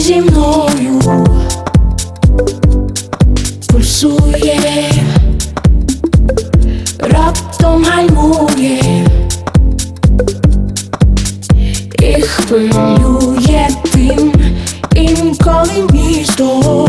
зі мною. Пульсує, раптом гальмує. І хвилює тим інколи місто